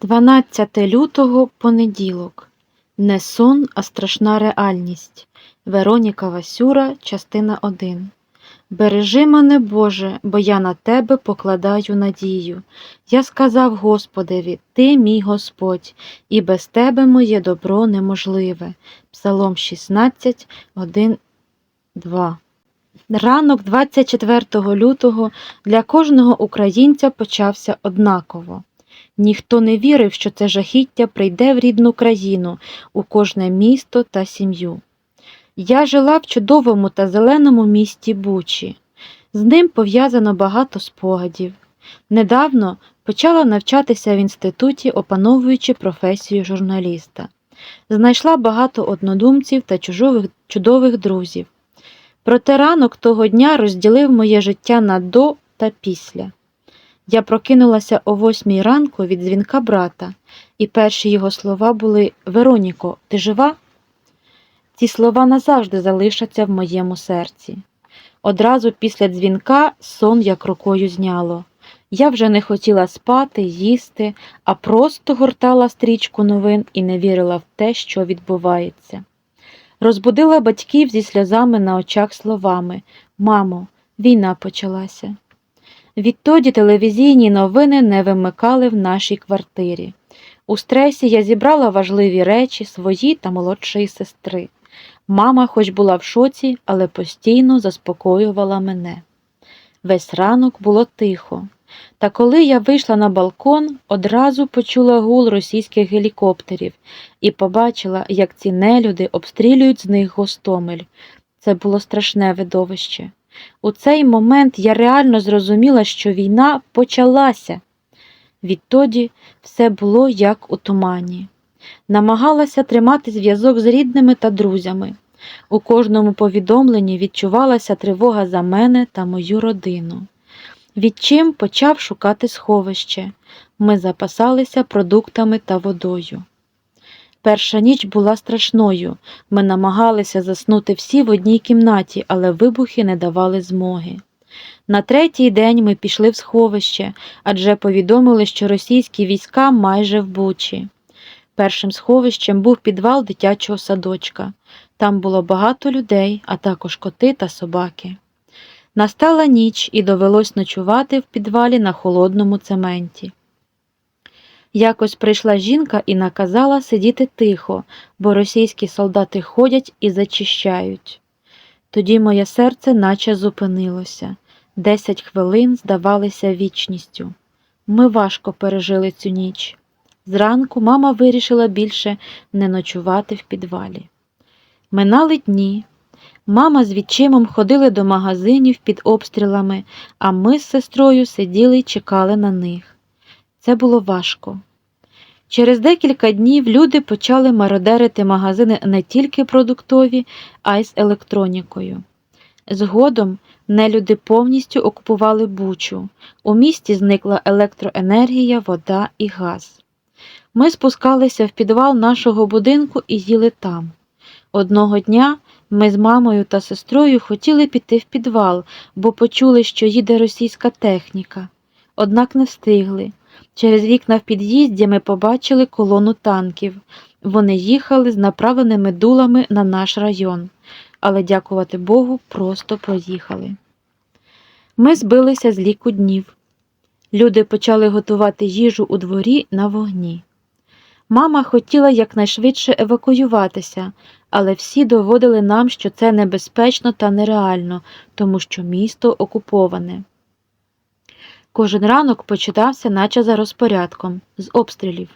12 лютого понеділок. Не сон, а страшна реальність. Вероніка Васюра, частина 1. Бережи мене, Боже, бо я на Тебе покладаю надію. Я сказав Господеві, Ти мій Господь, і без Тебе моє добро неможливе. Псалом 16, 1, 2. Ранок 24 лютого для кожного українця почався однаково. Ніхто не вірив, що це жахіття прийде в рідну країну, у кожне місто та сім'ю. Я жила в чудовому та зеленому місті Бучі. З ним пов'язано багато спогадів. Недавно почала навчатися в інституті, опановуючи професію журналіста. Знайшла багато однодумців та чужових, чудових друзів. Проте ранок того дня розділив моє життя на до та після. Я прокинулася о восьмій ранку від дзвінка брата, і перші його слова були Вероніко, ти жива? Ці слова назавжди залишаться в моєму серці. Одразу після дзвінка сон як рукою зняло. Я вже не хотіла спати, їсти, а просто гортала стрічку новин і не вірила в те, що відбувається. Розбудила батьків зі сльозами на очах словами Мамо, війна почалася. Відтоді телевізійні новини не вимикали в нашій квартирі. У стресі я зібрала важливі речі свої та молодшої сестри. Мама, хоч була в шоці, але постійно заспокоювала мене. Весь ранок було тихо. Та коли я вийшла на балкон, одразу почула гул російських гелікоптерів і побачила, як ці нелюди обстрілюють з них Гостомель. Це було страшне видовище. У цей момент я реально зрозуміла, що війна почалася. Відтоді все було як у тумані. Намагалася тримати зв'язок з рідними та друзями. У кожному повідомленні відчувалася тривога за мене та мою родину. Відчим почав шукати сховище. Ми запасалися продуктами та водою. Перша ніч була страшною. Ми намагалися заснути всі в одній кімнаті, але вибухи не давали змоги. На третій день ми пішли в сховище, адже повідомили, що російські війська майже в Бучі. Першим сховищем був підвал дитячого садочка. Там було багато людей, а також коти та собаки. Настала ніч і довелось ночувати в підвалі на холодному цементі. Якось прийшла жінка і наказала сидіти тихо, бо російські солдати ходять і зачищають. Тоді моє серце наче зупинилося. Десять хвилин здавалися вічністю. Ми важко пережили цю ніч. Зранку мама вирішила більше не ночувати в підвалі. Минали дні. Мама з відчимом ходили до магазинів під обстрілами, а ми з сестрою сиділи й чекали на них. Це було важко. Через декілька днів люди почали мародерити магазини не тільки продуктові, а й з електронікою. Згодом нелюди повністю окупували бучу. У місті зникла електроенергія, вода і газ. Ми спускалися в підвал нашого будинку і їли там. Одного дня ми з мамою та сестрою хотіли піти в підвал, бо почули, що їде російська техніка. Однак не встигли. Через вікна в під'їзді ми побачили колону танків. Вони їхали з направленими дулами на наш район, але, дякувати Богу, просто проїхали. Ми збилися з ліку днів. Люди почали готувати їжу у дворі на вогні. Мама хотіла якнайшвидше евакуюватися, але всі доводили нам, що це небезпечно та нереально, тому що місто окуповане. Кожен ранок почитався, наче за розпорядком, з обстрілів.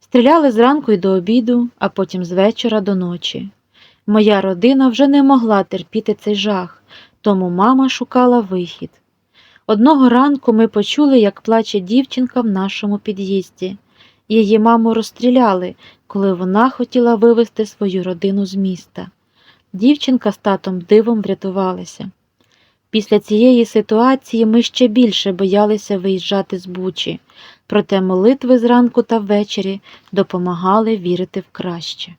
Стріляли зранку й до обіду, а потім з вечора до ночі. Моя родина вже не могла терпіти цей жах, тому мама шукала вихід. Одного ранку ми почули, як плаче дівчинка в нашому під'їзді. Її маму розстріляли, коли вона хотіла вивезти свою родину з міста. Дівчинка з татом дивом врятувалися. Після цієї ситуації ми ще більше боялися виїжджати з Бучі, проте молитви зранку та ввечері допомагали вірити в краще.